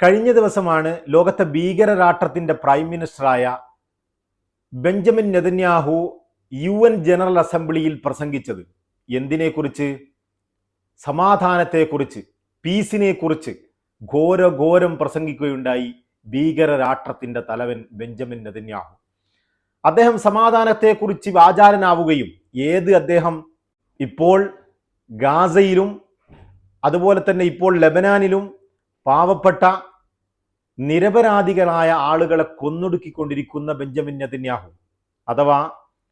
കഴിഞ്ഞ ദിവസമാണ് ലോകത്തെ ഭീകരരാഷ്ട്രത്തിന്റെ prime മിനിസ്റ്ററായ Benjamin Netanyahu U N general അസംബ്ലിയിൽ പ്രസംഗിച്ചത്. എന്തിനെക്കുറിച്ച്? സമാധാനത്തെക്കുറിച്ച് പീസിനെക്കുറിച്ച് ഘോരഘോരം പ്രസംഗിക്കുകയുണ്ടായി ഭീകരരാഷ്ട്രത്തിന്റെ തലവൻ ബെഞ്ചമിൻ നെതന്യാഹു. അദ്ദേഹം സമാധാനത്തെക്കുറിച്ച് വാചാലനാവുകയും ഏത് അദ്ദേഹം ഇപ്പോൾ ഗാസയിലും അതുപോലെ തന്നെ ഇപ്പോൾ ലെബനാനിലും പാവപ്പെട്ട നിരപരാധികളായ ആളുകളെ കൊന്നൊടുക്കിക്കൊണ്ടിരിക്കുന്ന ബെഞ്ചമിൻ നെതന്യാഹു. അഥവാ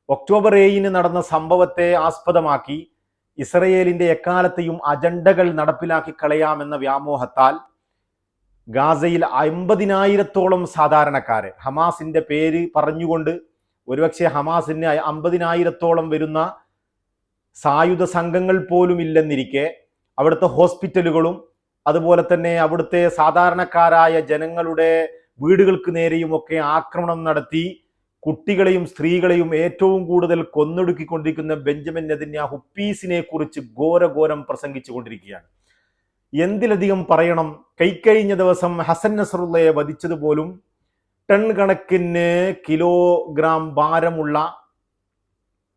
ഒക്ടോബർ ഏഴിന് നടന്ന സംഭവത്തെ ആസ്പദമാക്കി ഇസ്രയേലിന്റെ എക്കാലത്തെയും അജണ്ടകൾ നടപ്പിലാക്കി കളയാമെന്ന വ്യാമോഹത്താൽ ഗാസയിൽ അമ്പതിനായിരത്തോളം സാധാരണക്കാരെ ഹമാസിന്റെ പേര് പറഞ്ഞുകൊണ്ട് ഒരുപക്ഷെ ഹമാസിന് അമ്പതിനായിരത്തോളം വരുന്ന സായുധ സംഘങ്ങൾ പോലും ഇല്ലെന്നിരിക്കെ അവിടുത്തെ ഹോസ്പിറ്റലുകളും അതുപോലെ തന്നെ അവിടുത്തെ സാധാരണക്കാരായ ജനങ്ങളുടെ വീടുകൾക്ക് നേരെയും ഒക്കെ ആക്രമണം നടത്തി കുട്ടികളെയും സ്ത്രീകളെയും ഏറ്റവും കൂടുതൽ കൊന്നൊടുക്കിക്കൊണ്ടിരിക്കുന്ന ബെഞ്ചമിൻ നെതിന്യാ പീസിനെ കുറിച്ച് ഘോരഘോരം പ്രസംഗിച്ചു കൊണ്ടിരിക്കുകയാണ്. എന്തിലധികം പറയണം? കൈക്കഴിഞ്ഞ ദിവസം ഹസൻ നസറുള്ളയെ വധിച്ചതുപോലും ടൺ കണക്കിന് കിലോഗ്രാം ഭാരമുള്ള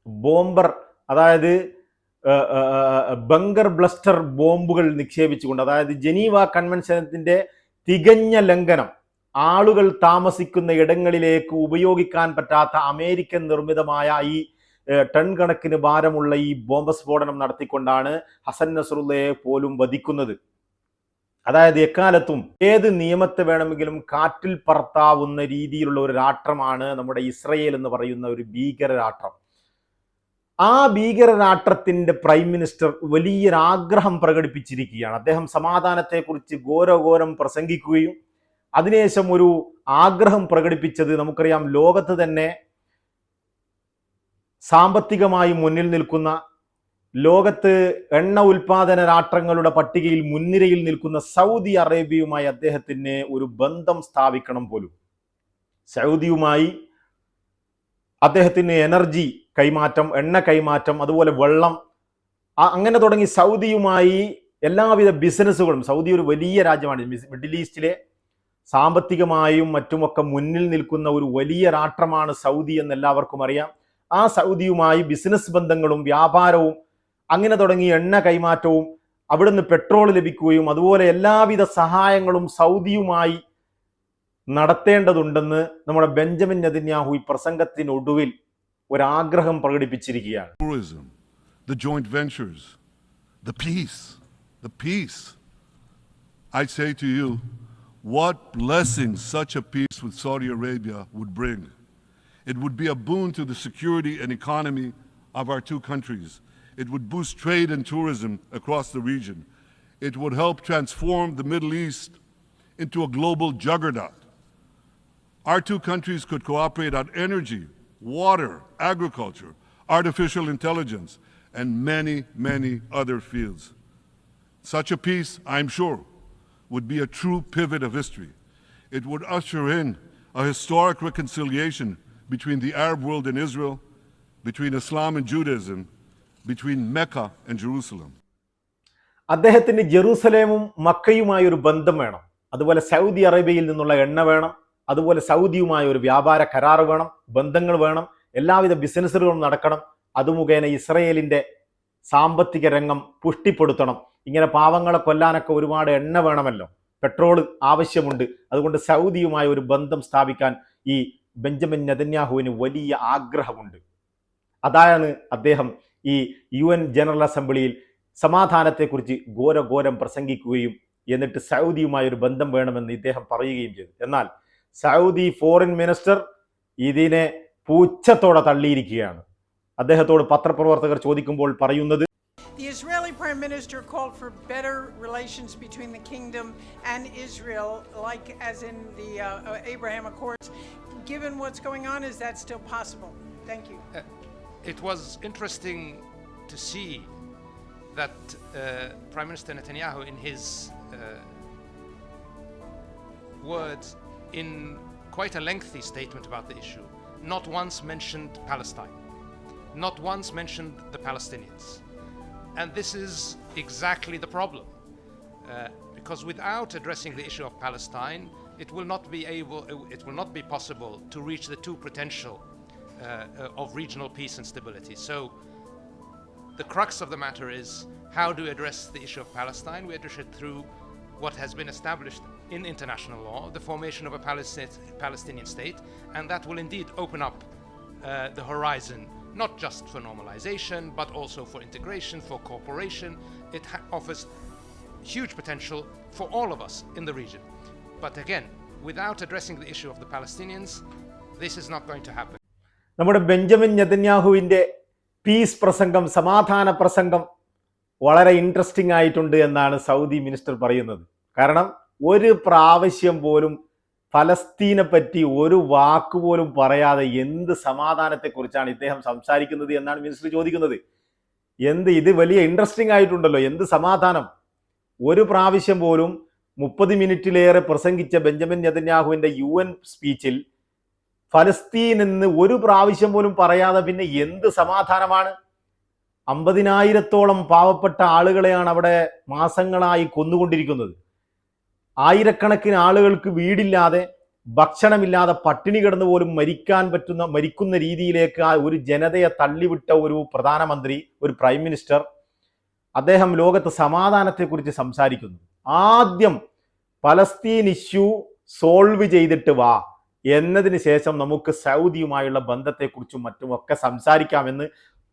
ബോംബർ അതായത് ബങ്കർ ബ്ലസ്റ്റർ ബോംബുകൾ നിക്ഷേപിച്ചുകൊണ്ട് അതായത് ജനീവ കൺവെൻഷനത്തിന്റെ തികഞ്ഞ ലംഘനം ആളുകൾ താമസിക്കുന്ന ഇടങ്ങളിലേക്ക് ഉപയോഗിക്കാൻ പറ്റാത്ത അമേരിക്കൻ നിർമ്മിതമായ ഈ ടൺ കണക്കിന് ഭാരമുള്ള ഈ ബോംബ് സ്ഫോടനം നടത്തിക്കൊണ്ടാണ് ഹസൻ നസറുല്ലയെ പോലും വധിക്കുന്നത്. അതായത് എക്കാലത്തും ഏത് നിയമത്തെ വേണമെങ്കിലും കാറ്റിൽ പറത്താവുന്ന രീതിയിലുള്ള ഒരു രാഷ്ട്രമാണ് നമ്മുടെ ഇസ്രയേൽ എന്ന് പറയുന്ന ഒരു ഭീകര രാഷ്ട്രം ആ ഭീകര രാഷ്ട്രത്തിന്റെ പ്രൈം മിനിസ്റ്റർ വലിയൊരു ആഗ്രഹം പ്രകടിപ്പിച്ചിരിക്കുകയാണ്. അദ്ദേഹം സമാധാനത്തെക്കുറിച്ച് ഘോരഘോരം പ്രസംഗിക്കുകയും അതിനുശേഷം ഒരു ആഗ്രഹം പ്രകടിപ്പിച്ചത് നമുക്കറിയാം ലോകത്ത് തന്നെ സാമ്പത്തികമായി മുന്നിൽ നിൽക്കുന്ന ലോകത്ത് എണ്ണ ഉൽപാദന രാഷ്ട്രങ്ങളുടെ പട്ടികയിൽ മുൻനിരയിൽ നിൽക്കുന്ന സൗദി അറേബ്യയുമായി അദ്ദേഹത്തിന് ഒരു ബന്ധം സ്ഥാപിക്കണം പോലും. സൗദിയുമായി അദ്ദേഹത്തിന് എനർജി കൈമാറ്റം എണ്ണ കൈമാറ്റം അതുപോലെ വെള്ളം. അങ്ങനെ തുടങ്ങി സൗദിയുമായി എല്ലാവിധ ബിസിനസ്സുകളും സൗദി ഒരു വലിയ രാജ്യമാണ്. മിഡിൽ ഈസ്റ്റിലെ സാമ്പത്തികമായും മറ്റുമൊക്കെ മുന്നിൽ നിൽക്കുന്ന ഒരു വലിയ രാഷ്ട്രമാണ് സൗദി എന്ന് എല്ലാവർക്കും അറിയാം. ആ സൗദിയുമായി ബിസിനസ് ബന്ധങ്ങളും വ്യാപാരവും അങ്ങനെ തുടങ്ങി എണ്ണ കൈമാറ്റവും അവിടുന്ന് പെട്രോൾ ലഭിക്കുകയും അതുപോലെ എല്ലാവിധ സഹായങ്ങളും സൗദിയുമായി നടത്തേണ്ടതുണ്ടെന്ന് നമ്മുടെ ബെഞ്ചമിൻ നദിന്യാഹു ഈ പ്രസംഗത്തിനൊടുവിൽ ഒരാഗ്രഹം പ്രകടിപ്പിച്ചിരിക്കുകയാണ് tourism, the joint ventures, the peace, the peace. I say to you, what blessings such a peace with Saudi Arabia would bring. It would be a boon to the security and economy of our two countries. It would boost trade and tourism across the region. It would help transform the Middle East into a global juggernaut. Our two countries could cooperate on energy, water, agriculture, artificial intelligence, and many, many other fields. Such a peace, I'm sure, would be a true pivot of history. It would usher in a historic reconciliation between the Arab world and Israel, between Islam and Judaism, between Mecca and Jerusalem. അദ്ദേഹത്തിന് ജെറൂസലേമും മക്കയുമായൊരു ബന്ധം വേണം അതുപോലെ Saudi അറേബ്യയിൽ നിന്നുള്ള എണ്ണ വേണം അതുപോലെ സൗദിയുമായ ഒരു വ്യാപാര കരാർ വേണം ബന്ധങ്ങൾ വേണം എല്ലാവിധ ബിസിനസ്സുകളും നടക്കണം. അത് മുഖേന ഇസ്രയേലിന്റെ സാമ്പത്തിക രംഗം പുഷ്ടിപ്പെടുത്തണം. ഇങ്ങനെ പാവങ്ങളെ കൊല്ലാനൊക്കെ ഒരുപാട് എണ്ണ വേണമല്ലോ. പെട്രോൾ ആവശ്യമുണ്ട്. അതുകൊണ്ട് സൗദിയുമായ ഒരു ബന്ധം സ്ഥാപിക്കാൻ ഈ ബെഞ്ചമിൻ നെതന്യാഹുവിന് വലിയ ആഗ്രഹമുണ്ട്. അതാണ് അദ്ദേഹം ഈ യു എൻ ജനറൽ അസംബ്ലിയിൽ സമാധാനത്തെക്കുറിച്ച് ഘോരഘോരം പ്രസംഗിക്കുകയും എന്നിട്ട് സൗദിയുമായി ഒരു ബന്ധം വേണമെന്ന് ഇദ്ദേഹം പറയുകയും ചെയ്തു. എന്നാൽ സൗദി ഫോറിൻ മിനിസ്റ്റർ ഇതിനെ പൂച്ചത്തോടെ തള്ളിയിരിക്കുകയാണ് അദ്ദേഹത്തോട് പത്രപ്രവർത്തകർ ചോദിക്കുമ്പോൾ പറയുന്നത് The Israeli Prime Minister called for better relations between the kingdom and Israel, like as in the uh, uh, Abraham Accords. Given what's going on, is that still possible? Thank you. It was interesting to see that uh, Prime Minister Netanyahu, in his uh, words, in quite a lengthy statement about the issue, not once mentioned Palestine, not once mentioned the Palestinians. And this is exactly the problem. Uh, because without addressing the issue of Palestine, it will not be able, it will not be possible to reach the true potential uh, uh, of regional peace and stability. So, the crux of the matter is how do we address the issue of Palestine? We address it through what has been established in international law, the formation of a Palestinian state, and that will indeed open up uh, the horizon not just for normalization but also for integration, for cooperation. It offers huge potential for all of us in the region. But again, without addressing the issue of the Palestinians, this is not going to happen. നമ്മുടെ Benjamin നെതന്യാഹുവിന്റെ peace പ്രസംഗം സമാധാന പ്രസംഗം വളരെ interesting ആയിട്ടുണ്ട് എന്നാണ് Saudi minister പറയുന്നത് കാരണം ഒരു പ്രാവശ്യം പോലും ഫലസ്തീനെ പറ്റി ഒരു വാക്ക് പോലും പറയാതെ എന്ത് സമാധാനത്തെക്കുറിച്ചാണ് ഇദ്ദേഹം സംസാരിക്കുന്നത് എന്നാണ് മിനിസ്റ്റർ ചോദിക്കുന്നത്? എന്ത് ഇത് വലിയ ഇൻട്രസ്റ്റിംഗ് ആയിട്ടുണ്ടല്ലോ. എന്ത് സമാധാനം? ഒരു പ്രാവശ്യം പോലും മുപ്പത് മിനിറ്റിലേറെ പ്രസംഗിച്ച ബെഞ്ചമിൻ നെതന്യാഹുവിന്റെ യു എൻ സ്പീച്ചിൽ ഫലസ്തീൻ എന്ന് ഒരു പ്രാവശ്യം പോലും പറയാതെ പിന്നെ എന്ത് സമാധാനമാണ്? അമ്പതിനായിരത്തോളം പാവപ്പെട്ട ആളുകളെയാണ് അവിടെ മാസങ്ങളായി കൊന്നുകൊണ്ടിരിക്കുന്നത്. ആയിരക്കണക്കിന് ആളുകൾക്ക് വീടില്ലാതെ ഭക്ഷണമില്ലാതെ പട്ടിണി കിടന്നു പോലും മരിക്കാൻ പറ്റുന്ന മരിക്കുന്ന രീതിയിലേക്ക് ആ ഒരു ജനതയെ തള്ളിവിട്ട ഒരു പ്രധാനമന്ത്രി ഒരു പ്രൈം മിനിസ്റ്റർ അദ്ദേഹം ലോകത്ത് സമാധാനത്തെക്കുറിച്ച് സംസാരിക്കുന്നു. ആദ്യം പലസ്തീൻ ഇഷ്യൂ സോൾവ് ചെയ്തിട്ട് വാ. എന്നതിന് ശേഷം നമുക്ക് സൗദിയുമായുള്ള ബന്ധത്തെക്കുറിച്ചും മറ്റുമൊക്കെ സംസാരിക്കാമെന്ന്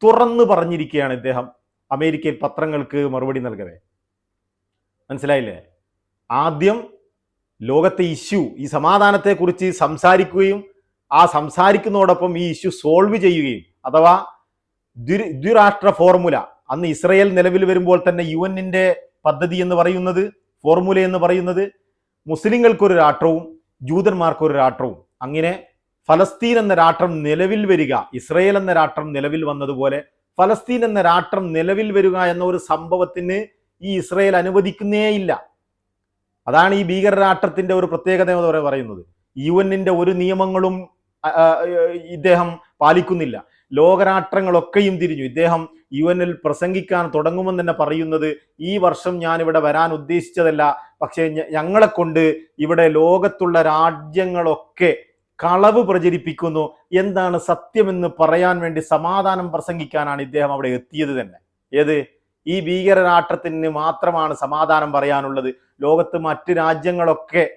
തുറന്നു പറഞ്ഞിരിക്കുകയാണ് ഇദ്ദേഹം. അമേരിക്കയിൽ പത്രങ്ങൾക്ക് മറുപടി നൽകവേ. മനസ്സിലായില്ലേ? ആദ്യം ലോകത്തെ ഇഷ്യൂ ഈ സമാധാനത്തെക്കുറിച്ച് സംസാരിക്കുകയും ആ സംസാരിക്കുന്നതോടൊപ്പം ഈ ഇഷ്യൂ സോൾവ് ചെയ്യുകയും അഥവാ ദ്വി ദ്വിരാഷ്ട്ര ഫോർമുല. അന്ന് ഇസ്രയേൽ നിലവിൽ വരുമ്പോൾ തന്നെ യു എന്നിന്റെ പദ്ധതി എന്ന് പറയുന്നത് ഫോർമുല എന്ന് പറയുന്നത് മുസ്ലിങ്ങൾക്കൊരു രാഷ്ട്രവും ജൂതന്മാർക്കൊരു രാഷ്ട്രവും. അങ്ങനെ ഫലസ്തീൻ എന്ന രാഷ്ട്രം നിലവിൽ വരിക ഇസ്രയേൽ എന്ന രാഷ്ട്രം നിലവിൽ വന്നതുപോലെ ഫലസ്തീൻ എന്ന രാഷ്ട്രം നിലവിൽ വരിക എന്ന ഒരു സംഭവത്തിന് ഈ ഇസ്രയേൽ അനുവദിക്കുന്നേയില്ല. അതാണ് ഈ ഭീകരരാഷ്ട്രത്തിന്റെ ഒരു പ്രത്യേകത എന്ന് പറ- പറയുന്നത്. യു എന്നിന്റെ ഒരു നിയമങ്ങളും ഇദ്ദേഹം പാലിക്കുന്നില്ല. ലോകരാഷ്ട്രങ്ങളൊക്കെയും തിരിഞ്ഞു. ഇദ്ദേഹം യു എന്നിൽ പ്രസംഗിക്കാൻ തുടങ്ങുമെന്ന് തന്നെ പറയുന്നത് ഈ വർഷം ഞാൻ ഇവിടെ വരാൻ ഉദ്ദേശിച്ചതല്ല. പക്ഷേ ഞങ്ങളെക്കൊണ്ട് ഞങ്ങളെ കൊണ്ട് ഇവിടെ ലോകത്തുള്ള രാജ്യങ്ങളൊക്കെ കളവ് പ്രചരിപ്പിക്കുന്നു. എന്താണ് സത്യമെന്ന് പറയാൻ വേണ്ടി സമാധാനം പ്രസംഗിക്കാനാണ് ഇദ്ദേഹം അവിടെ എത്തിയത് തന്നെ. ഏത്? ഈ ഭീകരനാട്ടത്തിന് മാത്രമാണ് സമാധാനം പറയാനുള്ളത്. ലോകത്ത് മറ്റ് രാജ്യങ്ങളൊക്കെ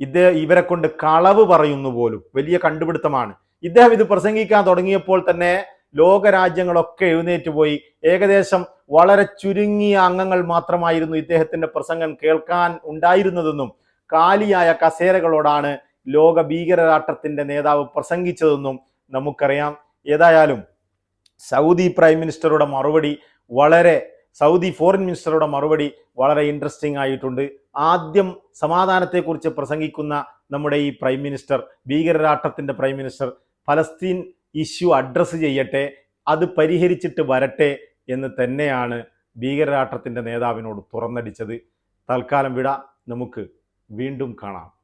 ഇത് ഇവരെ കൊണ്ട് കളവ് പറയുന്നു പോലും. വലിയ കണ്ടുപിടുത്തമാണ്. ഇദ്ദേഹം ഇത് പ്രസംഗിക്കാൻ തുടങ്ങിയപ്പോൾ തന്നെ ലോകരാജ്യങ്ങളൊക്കെ എഴുന്നേറ്റ് പോയി. ഏകദേശം വളരെ ചുരുങ്ങിയ അംഗങ്ങൾ മാത്രമായിരുന്നു ഇദ്ദേഹത്തിന്റെ പ്രസംഗം കേൾക്കാൻ ഉണ്ടായിരുന്നതെന്നും കാലിയായ കസേരകളോടാണ് ലോക ഭീകരരാട്ടത്തിന്റെ നേതാവ് പ്രസംഗിച്ചതെന്നും നമുക്കറിയാം. ഏതായാലും സൗദി പ്രൈം മിനിസ്റ്ററുടെ മറുപടി വളരെ സൗദി ഫോറിൻ മിനിസ്റ്ററുടെ മറുപടി വളരെ ഇൻട്രസ്റ്റിംഗ് ആയിട്ടുണ്ട്. ആദ്യം സമാധാനത്തെക്കുറിച്ച് പ്രസംഗിക്കുന്ന നമ്മുടെ ഈ പ്രൈം മിനിസ്റ്റർ ഭീകരരാഷ്ട്രത്തിന്റെ പ്രൈം മിനിസ്റ്റർ ഫലസ്തീൻ ഇഷ്യൂ അഡ്രസ്സ് ചെയ്യട്ടെ അത് പരിഹരിച്ചിട്ട് വരട്ടെ എന്ന് തന്നെയാണ് ഭീകരരാഷ്ട്രത്തിന്റെ നേതാവിനോട് തുറന്നടിച്ചത്. തൽക്കാലം വിട നമുക്ക് വീണ്ടും കാണാം.